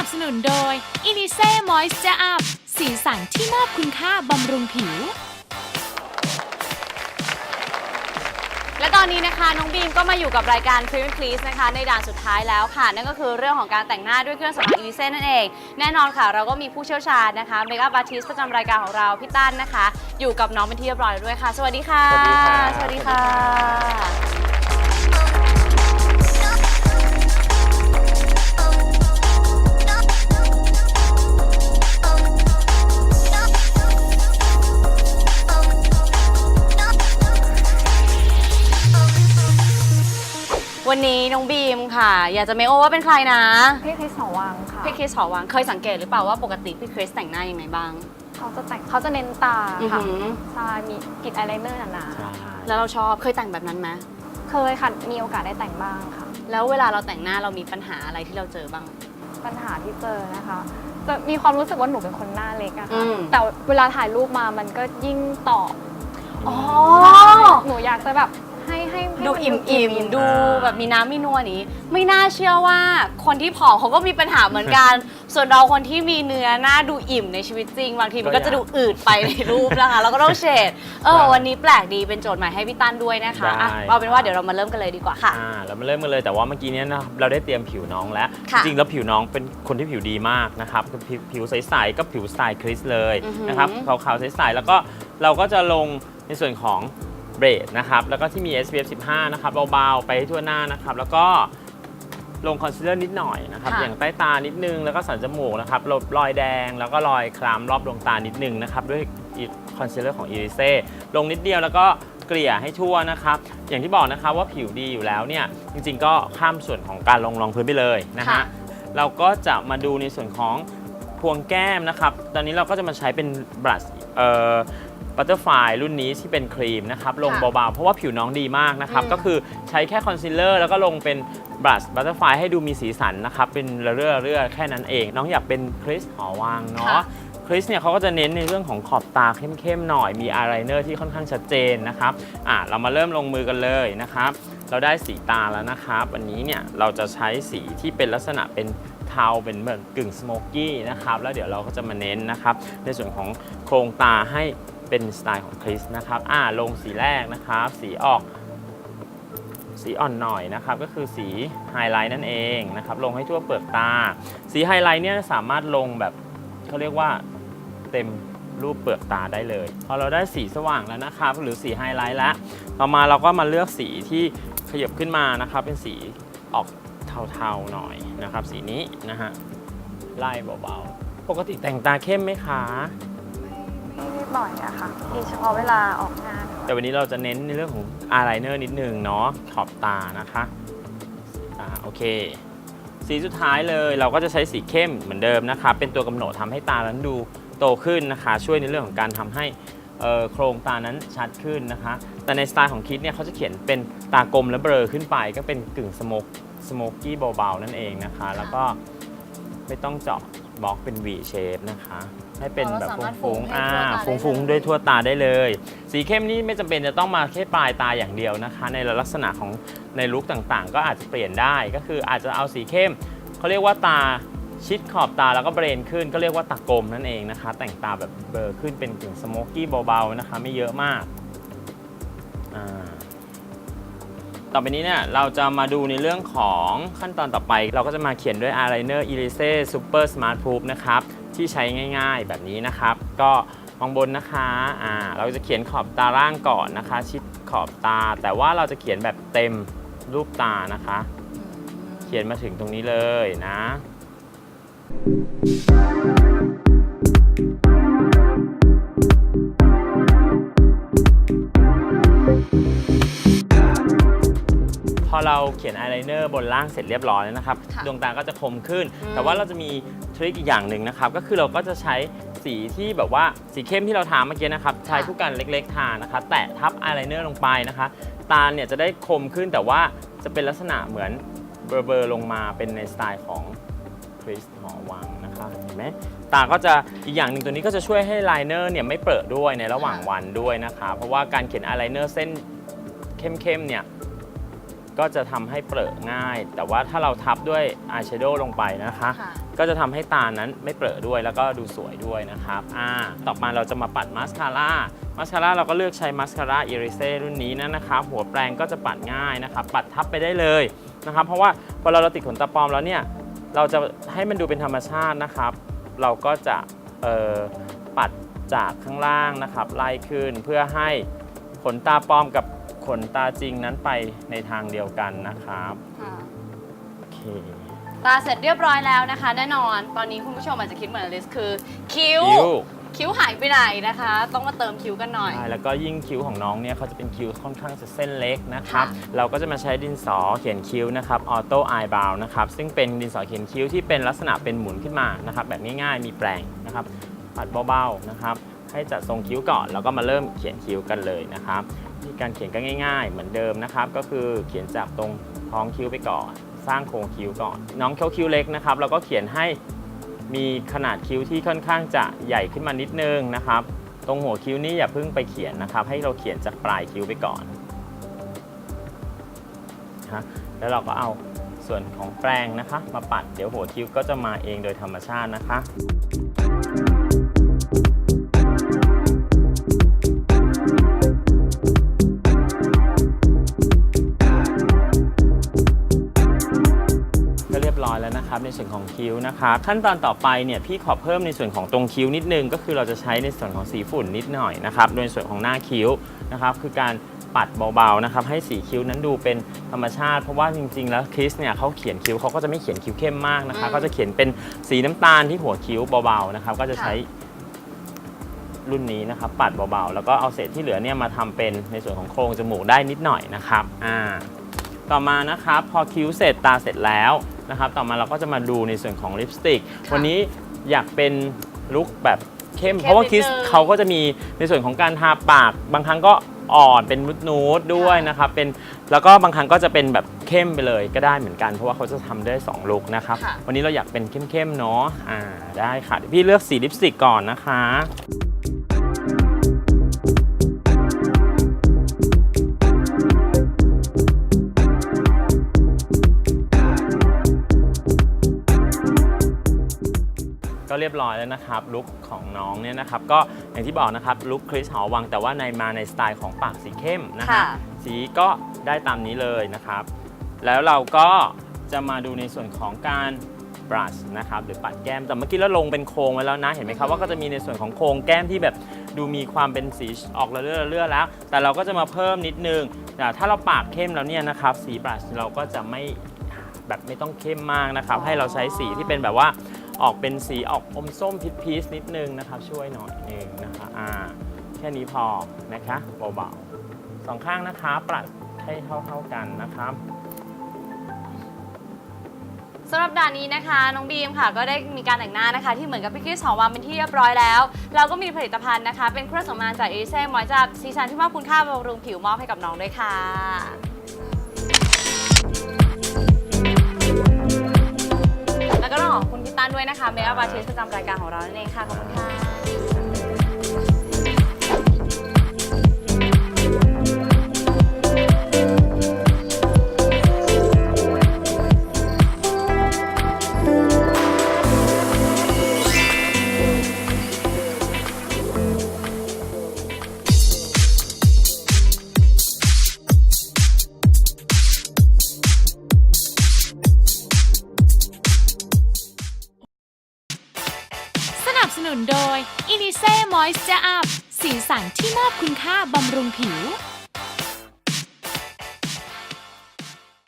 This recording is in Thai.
นับสนุนโดย i n i s e Moisture Up สีสันที่มอบคุณค่าบำรุงผิว และตอนนี้นะคะ น้องบีมก็มาอยู่กับรายการ p r e m i Please นะคะ ในด่านสุดท้ายแล้วค่ะ นั่นก็คือเรื่องของการแต่งหน้าด้วยเครื่องสำอางอีลิเซ่นั่นเอง แน่นอนค่ะ เราก็มีผู้เชี่ยวชาญนะคะเมคอัพอาร์ติสประจำรายการของเรา พี่ตั้นนะคะ อยู่กับน้องเป็นที่เรียบร้อยแล้วด้วยค่ะ สวัสดีค่ะ สวัสดีครับสวัสดีค่ะ วันนี้น้องบีมค่ะ อยากจะเมคโอว่าเป็นใครนะ พี่คริสหอวังค่ะพี่คริสหอวังเคยสังเกตหรือเปล่าว่าปกติพี่คริสแต่งหน้ายังไงบ้าง เขาจะแต่งเขาจะเน้นตาอือค่ะหือ ใช่มีกลิดอายไลเนอร์หนาใช่แล้วเราชอบเคยแต่งแบบนั้นไหมๆเคยค่ะมีโอกาสได้แต่งบ้างค่ะ แล้วเวลาเราแต่งหน้าเรามีปัญหาอะไรที่เราเจอบ้าง ปัญหาที่เจอนะคะ จะมีความรู้สึกว่าหนูเป็นคนหน้าเล็กอะอืค่ะมแต่เวลาถ่ายรูปมามันก็ยิ่งตอบอ๋อ หนูอยากจะแบบให้ให้ให้ ดูมันอิ่มอิ่มๆดูแบบมีน้ำมีนวลนี้ ไม่น่าเชื่อว่าคนที่ผอมเขาก็มีปัญหาเหมือนกัน ส่วนเราคนที่มีเนื้อหน้าดูอิ่มในชีวิตจริง บางทีมันก็จะดูอืดไปในรูปนะคะแล้วก็ต้องเฉดเออวันนี้แปลกดีเป็นโจทย์ใหม่ให้พี่ตั้นด้วยนะคะอะเอาเป็นว่าเดี๋ยวเรามาเริ่มกันเลยดีกว่าค่ะ อ่าเรามาเริ่มกันเลยแต่ว่าเมื่อกี้เนี้ยนะครับเราได้เตรียมผิวน้องแล้ว ค่ะจริงๆแล้วผิวน้องเป็นคนที่ผิวดีมากนะครับคือผิวผิวใสๆก็ผิวสไตล์คริสเลยอือหือนะครับขาวๆใสๆแล้วก็เราก็จะลงในส่วนของ เบรดนะครับแล้วก็ที่มี SPF 15 นะครับเบาๆ ไปให้ทั่วหน้านะครับ แล้วก็ลงคอนซีลเลอร์นิดหน่อยนะครับ ค่ะ อย่างใต้ตานิดนึง แล้วก็สันจมูกนะครับลบรอยแดง แล้วก็รอยคล้ำรอบดวงตานิดนึงนะครับ ด้วยคอนซีลเลอร์ของอีริเซ่ลงนิดเดียวแล้วก็เกลี่ยให้ทั่วนะครับ อย่างที่บอกนะครับว่าผิวดีอยู่แล้วเนี่ย จริงๆ ก็ข้ามส่วนของการลงรองพื้นไปเลยนะค่ะฮะ เราก็จะมาดูในส่วนของพวงแก้มนะครับ ตอนนี้เราก็จะมาใช้เป็นบลัชเอ่อ บัตเตอร์ไฟรุ่นนี้ที่เป็นครีมนะครับลงค่ะเบาๆ เพราะว่าผิวน้องดีมากนะครับอืมก็คือใช้แค่คอนซีลเลอร์แล้วก็ลงเป็นบลัชบัตเตอร์ไฟให้ดูมีสีสันนะครับ เป็นเรื่อยๆเรื่อยๆแค่นั้นเอง น้องอยากเป็นคริสหอวังเนาะค่ะคริสเนี่ยเขาก็จะเน้นในเรื่องของขอบตาเข้มๆหน่อยมีอายไลเนอร์ที่ค่อนข้างชัดเจนนะครับอะเรามาเริ่มลงมือกันเลยนะครับเราได้สีตาแล้วนะครับวันนี้เนี่ยเราจะใช้สีที่เป็นลักษณะเป็นเทาเป็นเหมือนกึ่งสโมกกี้นะครับแล้วเดี๋ยวเราก็จะมาเน้นนะครับในส่วนของโครงตาให้ เป็นสไตล์ของคริสนะครับอ่าลงสีแรกนะครับ สีออกสีอ่อนหน่อยนะครับ ก็คือสีไฮไลท์นั่นเองนะครับ ลงให้ทั่วเปลือกตา สีไฮไลท์เนี่ยสามารถลงแบบเขาเรียกว่าเต็มรูปเปลือกตาได้เลย พอเราได้สีสว่างแล้วนะครับ หรือสีไฮไลท์แล้วต่อมาเราก็มาเลือกสีที่ขยับขึ้นมานะครับ เป็นสีออกเทาๆหน่อยนะครับ สีนี้นะฮะไล่เบาๆ ปกติแต่งตาเข้มไหมคะ ไม่ได้บ่อยอะค่ะมีเฉพาะเวลาออกงาน แต่วันนี้เราจะเน้นในเรื่องของอายไลเนอร์นิดนึงเนาะขอบตานะคะอ่าโอเค สีสุดท้ายเลยเราก็จะใช้สีเข้มเหมือนเดิมนะคะ เป็นตัวกำหนดทำให้ตานั้นดูโตขึ้นนะคะ ช่วยในเรื่องของการทำให้เอ่อโครงตานั้นชัดขึ้นนะคะ แต่ในสไตล์ของคิดเนี่ยเขาจะเขียนเป็นตากลมและเบลอขึ้นไป ก็เป็นกึ่งสโมกสโมกกี้เบาๆนั่นเองนะคะ แล้วก็ไม่ต้องเจาะ บล็อกเป็น V shape นะคะ ให้เป็นแบบเราสามารถฟุ้งฟุ้งให้ๆอ่าทั่วตาได้ฟุ้งๆเลย ด้วยทั่วตาได้เลย สีเข้มนี่ไม่จำเป็นจะต้องมาแค่ปลายตาอย่างเดียวนะคะ ในลักษณะของในลุคต่างๆ ก็อาจจะเปลี่ยนได้ ก็คืออาจจะเอาสีเข้มเขาเรียกว่าตาชิดขอบตาแล้วก็เบรนขึ้น ก็เรียกว่าตากลมนั่นเองนะคะ แต่งตาแบบเบลอขึ้นเป็นกึ่งสโมกกี้เบาๆนะคะ ไม่เยอะมาก อ่า ต่อไปนี้เนี่ยเราจะมาดูในเรื่องของขั้นตอนต่อไป เราก็จะมาเขียนด้วย eyeliner Elise Super Smart Proof นะครับที่ใช้ง่ายๆแบบนี้นะครับ ก็มองบนนะคะอ่าเราจะเขียนขอบตาล่างก่อนนะคะ ชิดขอบตา แต่ว่าเราจะเขียนแบบเต็มรูปตานะคะ เขียนมาถึงตรงนี้เลยนะพอ เราเขียนอายไลเนอร์บนล่างเสร็จเรียบร้อยแล้วนะครับ ค่ะดวงตาก็จะคมขึ้น อืม แต่ว่าเราจะมีทริคอีกอย่างหนึ่งนะครับ ก็คือเราก็จะใช้สีที่แบบว่าสีเข้มที่เราทาเมื่อกี้นะครับ ใช้ผู้กันเล็กๆทานะคะ แตะทับอายไลเนอร์ลงไปนะคะ ตาเนี่ยจะได้คมขึ้นแต่ว่าจะเป็นลักษณะเหมือนเบลอๆลงมาเป็นในสไตล์ของคริสหอวังนะคะเห็นไหมตาก็จะอีกอย่างหนึ่งตัวนี้ก็จะช่วยให้ไลเนอร์เนี่ยไม่เปรอะด้วยในระหว่างวันด้วยนะคะ เพราะว่าการเขียนอายไลเนอร์เส้นเข้มๆเนี่ย ก็จะทำให้เปรอะง่าย แต่ว่าถ้าเราทับด้วยอายแชโดว์ลงไปนะคะ ค่ะก็จะทำให้ตานั้นไม่เปรอะด้วยแล้วก็ดูสวยด้วยนะครับอ่าต่อมาเราจะมาปัดมาสคาร่ามาสคาร่าเราก็เลือกใช้มาสคาร่าอิริเซ่รุ่นนี้นะครับหัวแปรงก็จะปัดง่ายนะครับ ปัดทับไปได้เลยนะครับ เพราะว่าพอเราติดขนตาปลอมแล้วเนี่ย เราจะให้มันดูเป็นธรรมชาตินะครับ เราก็จะเอ่อปัดจากข้างล่างนะครับไล่ขึ้นเพื่อให้ขนตาปลอมกับข นตาจริงนั้นไปในทางเดียวกันนะครับค่ะโอเค ตาเสร็จเรียบร้อยแล้วนะคะ แน่นอนตอนนี้คุณผู้ชมอาจจะคิดเหมือนอลิสคือ คิ้ว คิ้ว คิ้วหายไปไหนนะคะ ต้องมาเติมคิ้วกันหน่อย ใช่แล้วก็ยิ่งคิ้วของน้องเนี่ยเขาจะเป็นคิ้วค่อนข้างจะเส้นเล็กนะครับ ค่ะเราก็จะมาใช้ดินสอเขียนคิ้วนะครับออโต้ไอบาวนะครับ ซึ่งเป็นดินสอเขียนคิ้วที่เป็นลักษณะเป็นหมุนขึ้นมานะครับ แบบง่ายๆ มีแปรงนะครับ ปัดเบาๆนะครับ ให้จัดทรงคิ้วก่อนแล้วก็มาเริ่มเขียนคิ้วกันเลยนะครับวิ ธีการเขียนก็ง่าย ๆ เหมือนเดิมนะครับ ก็คือเขียนจากตรงท้องคิ้วไปก่อน สร้างโครงคิ้วก่อน น้องเขาคิ้วเล็กนะครับ เราก็เขียนให้มีขนาดคิ้วที่ค่อนข้างจะใหญ่ขึ้นมานิดนึงนะครับ ตรงหัวคิ้วนี่อย่าเพิ่งไปเขียนนะครับ ให้เราเขียนจากปลายคิ้วไปก่อนนะแล้วเราก็เอาส่วนของแปรงนะคะ มาปัดเดี๋ยวหัวคิ้วก็จะมาเองโดยธรรมชาตินะคะ นะครับในส่วนของคิ้วนะครับขั้นตอนต่อไปเนี่ยพี่ขอเพิ่มในส่วนของตรงคิ้วนิดนึง ก็คือเราจะใช้ในส่วนของสีฝุ่นนิดหน่อยนะครับโดยส่วนของหน้าคิ้วนะครับคือการปัดเบาๆนะครับให้สีคิ้วนั้นดูเป็นธรรมชาติเพราะว่าจริงๆ แล้วคริสเนี่ยเขาเขียนคิ้วเขาก็จะไม่เขียนคิ้วเข้มมากนะคะอืมเขาจะเขียนเป็นสีน้ำตาลที่หัวคิ้วเบาๆนะครับก็จะใช้รุ่นนี้นะครับปัดเบาๆ แล้วก็เอาเศษที่เหลือเนี่ยมาทำเป็นในส่วนของโครงจมูกได้นิดหน่อยนะครับอ่า ต่อมานะครับพอคิ้วเสร็จตาเสร็จแล้วนะครับต่อมาเราก็จะมาดูในส่วนของลิปสติกค่ะวันนี้อยากเป็นลุคแบบเข้มเข้มเพราะว่าคิสนิดนึงเขาก็จะมีในส่วนของการทาปาก บางครั้งก็อ่อนเป็นนูดนูดๆด้วยค่ะนะครับเป็นแล้วก็บางครั้งก็จะเป็นแบบเข้มไปเลยก็ได้เหมือนกัน เพราะว่าเขาจะทำได้สองลุคนะครับค่ะวันนี้เราอยากเป็นเข้มๆเนาะอ่าได้ค่ะเดี๋ยวพี่เลือกสีลิปสติกก่อนนะคะ ก็เรียบร้อยแล้วนะครับลุคของน้องเนี่ยนะครับก็อย่างที่บอกนะครับลุคคริสหอวังแต่ว่าในมาในสไตล์ของปากสีเข้มนะครัค่ะบสีก็ได้ตามนี้เลยนะครับ แล้วเราก็จะมาดูในส่วนของการบรัชนะครับหรือปัดแก้มแต่เมื่อกี้เราลงเป็นโครงไว้แล้วนะเห็นไหมครับว่าก็จะมีในส่วนของโครงแก้มที่แบบดูมีความเป็นสีออกระเลื่อระเลื่อแล้ว แต่เราก็จะมาเพิ่มนิดนึงแต่ถ้าเราปากเข้มแล้วเนี่ยนะครับสีบรัชเราก็จะไม่ แบบไม่ต้องเข้มมากนะครับ ให้เราใช้สีที่เป็นแบบว่า ออกเป็นสีออกอมส้มพิชพีชนิดนึงนะครับ ช่วยหน่อยนึงนะคะอ่าแค่นี้พอนะคะเบาๆสองข้างนะคะปรัดให้เท่าๆกันนะครับสำหรับด่านนี้นะคะ น้องบีมค่ะ ก็ได้มีการแต่งหน้านะคะ ที่เหมือนกับพี่คริสหอมวางเป็นที่เรียบร้อยแล้ว เราก็มีผลิตภัณฑ์นะคะ เป็นเครื่องสำอางจากเอเซ่มอยจากซีซันที่มอบคุณค่าบำรุงผิวมอบให้กับน้องด้วยค่ะ แล้วก็ต้องขอบคุณพี่ตั้นด้วยนะคะเมคอัพอาร์ติสประจำรายการของเรานั่นเองค่ะขอบคุณค่ะ นุนโดย i n i s e Moisture Up สีสันที่มอบคุณค่าบำรุงผิว